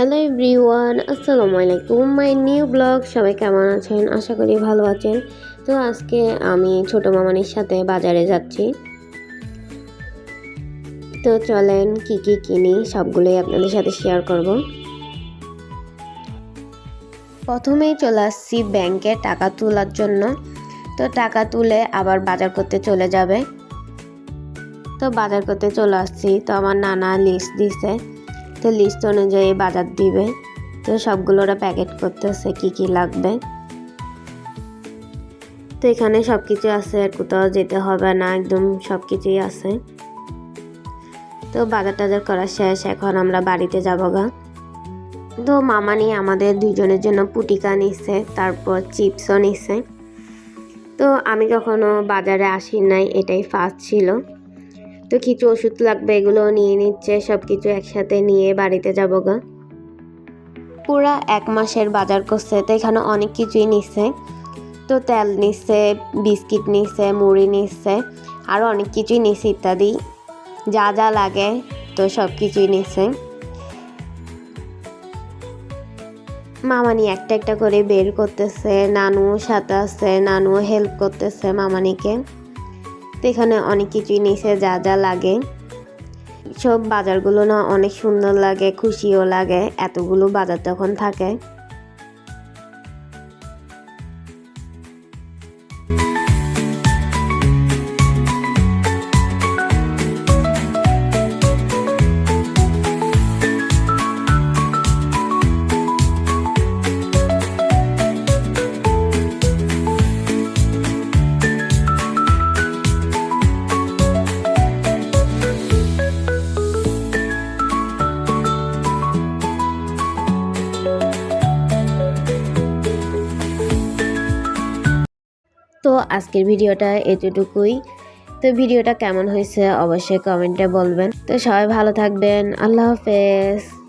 Hello everyone, আসসালামু আলাইকুম। My new blog, সবাই কেমন আছেন? আশা করি ভালো আছেন। তো আজকে আমি ছোট মামানির সাথে বাজারে যাচ্ছি। তো চলেন কি কি কিনি, সবগুলোই আপনাদের সাথে শেয়ার করব। প্রথমেই চলে আসছি ব্যাংকে টাকা তোলার জন্য। তো টাকা তুলে আবার বাজার করতে চলে যাবে। তো বাজার করতে চলে আসছি। তো আমার নানা লিস্ট দিছে। তো লিস্ট অনুযায়ী বাজার দিবে। তো সবগুলো ওরা প্যাকেট করতেছে কি কি লাগবে। তো এখানে সব কিছু আছে, আর কোথাও যেতে হবে না, একদম সব কিছুই আছে। তো বাজার টাজার করা শেষ, এখন আমরা বাড়িতে যাব গা। তো মামা নিয়ে আমাদের দুজনের জন্য পুটিকা নিচ্ছে তারপর চিপসও নিচ্ছে তো আমি কখনো বাজারে আসি নাই, এটাই ফার্স্ট ছিল। তো কিছু ওষুধ লাগবে এগুলো নিয়ে নিচ্ছে সব কিছু একসাথে নিয়ে বাড়িতে যাব গা। পুরা এক মাসের বাজার করছে, তো এখানে অনেক কিছুই নিচ্ছে তো তেল নিচ্ছে বিস্কিট নিচ্ছে মুড়ি নিচ্ছে আরও অনেক কিছুই নিচ্ছে ইত্যাদি। যা যা লাগে, তো সব কিছুই নিচ্ছে মামানি একটা একটা করে বের করতেছে, নানু সাথে আছে নানুও হেল্প করতেছে মামানিকে। তো এখানে অনেক কিছুই নিছে যা যা লাগে। সব বাজারগুলো না অনেক সুন্দর লাগে, খুশিও লাগে, এতগুলো বাজার তখন থাকে। তো আজকের ভিডিওটা এতটুকুই। তো ভিডিওটা কেমন হয়েছে অবশ্যই কমেন্টে বলবেন। তো সবাই ভালো থাকবেন। আল্লাহ হাফেজ।